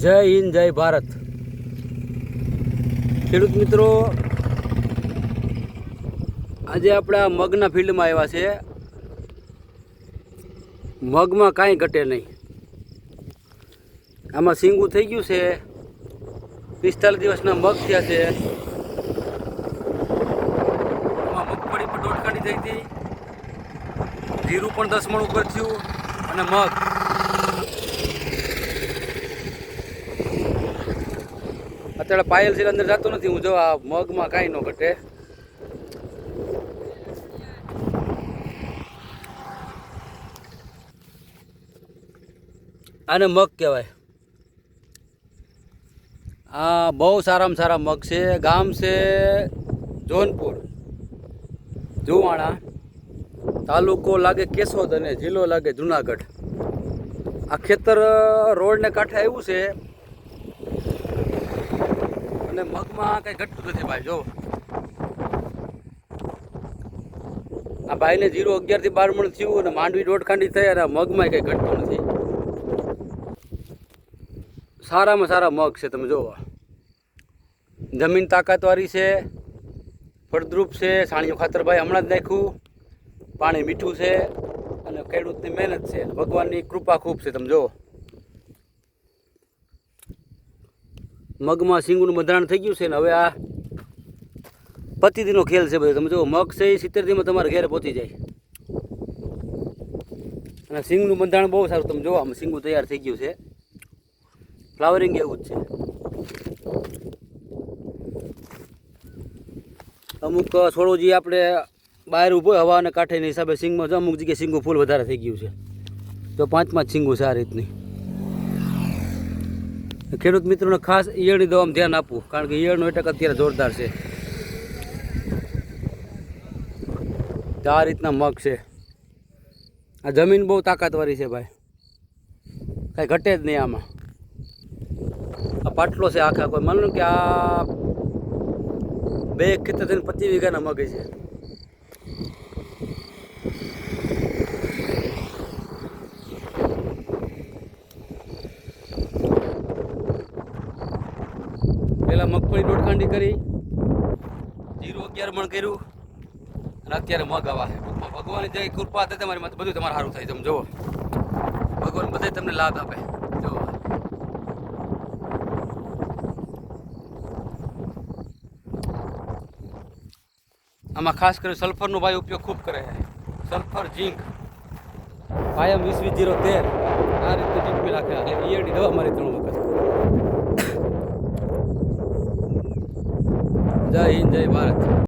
જય હિન્દ, જય ભારત. ખેડૂત મિત્રો, આજે આપણે આ મગના ફિલ્ડમાં આવ્યા છે. મગમાં કાંઈ ઘટે નહીં. આમાં સિંગું થઈ ગયું છે. પિસ્તાલીસ દિવસના મગ થયા છે. મગફળી પણ દોઢ થઈ હતી. જીરું પણ દસ મણ ઉપર થયું અને મગ અત્યારે પાયલ છે અંદર જતો નથી. હું જો આ મગમાં કાંઈ ન ઘટે. આને મગ કહેવાય. આ બહુ સારામાં સારા મગ છે. ગામ છે જોનપુર. જુવાણા. તાલુકો લાગે કેશોદ અને જિલ્લો લાગે જુનાગઢ. આ ખેતર રોડને કાંઠે આવ્યું છે. અને મગમાં કઈ ઘટતું નથી ભાઈ, જો. આ ભાઈને જીરો અગિયારથી બાર મણ થયું અને માંડવી દોઢખાંડી થઈ અને મગમાં કઈ ઘટતું નથી. સારામાં સારા મગ છે, તમે જુઓ જમીન તાકાતવાળી છે, ફળદ્રુપ છે સાણિયું ખાતર ભાઈ હમણાં જ નાખ્યું. પાણી મીઠું છે અને ખેડૂતની મહેનત છે. ભગવાનની કૃપા ખૂબ છે, તમે જુઓ મગમાં સિંગનું બંધારણ થઈ ગયું છે ને હવે આ પતિથીનો ખેલ છે બધો. તમે જો મગ છે એ સિત્તેર દીમાં તમારા ઘેરે પહોંચી જાય. અને સિંગનું બંધારણ બહુ સારું. તમે જોવા આમાં સિંગું તૈયાર થઈ ગયું છે. ફ્લાવરિંગ એવું જ છે. અમુક છોડો જે આપણે બહાર ઊભો હવાને કાંઠેના હિસાબે સિંગમાં અમુક જગ્યાએ સિંગું ફૂલ વધારે થઈ ગયું છે. તો પાંચ પાંચ સિંગું છે આ રીતની. ખેડૂત મિત્રોને ખાસ ઈયળની દવામાં ધ્યાન આપવું, કારણ કે ઈયળનો એટક અત્યારે જોરદાર છે. આ રીતના મગ છે. આ જમીન બહુ તાકાતવાળી છે ભાઈ. કાંઈ ઘટે જ નહીં આમાં. આ પાટલો છે આખા કોઈ, માનો કે આ બે ખેતર થઈને પચીસ વીઘાના મગ છે. પહેલાં મગફળી દોડકાંડી કરી. જીરું અગિયાર મણ કર્યું. અને અત્યારે મગ આવા છે. ટૂંકમાં ભગવાનની જે કૃપા હતી તમારી માટે. બધું તમારે સારું થાય તમે જુઓ. ભગવાન બધે તમને લાભ આપે. જુઓ. આમાં ખાસ કરી સલ્ફરનો ભાઈ ઉપયોગ ખૂબ કરે છે. Sulphur, zinc. ભાઈ વીસ વીસ જીરો તેર. આ રીતે ટીપી રાખે એટલે ઈયળની દવા મારી ત્રણ વખત. જય હિન્દ જય ભારત.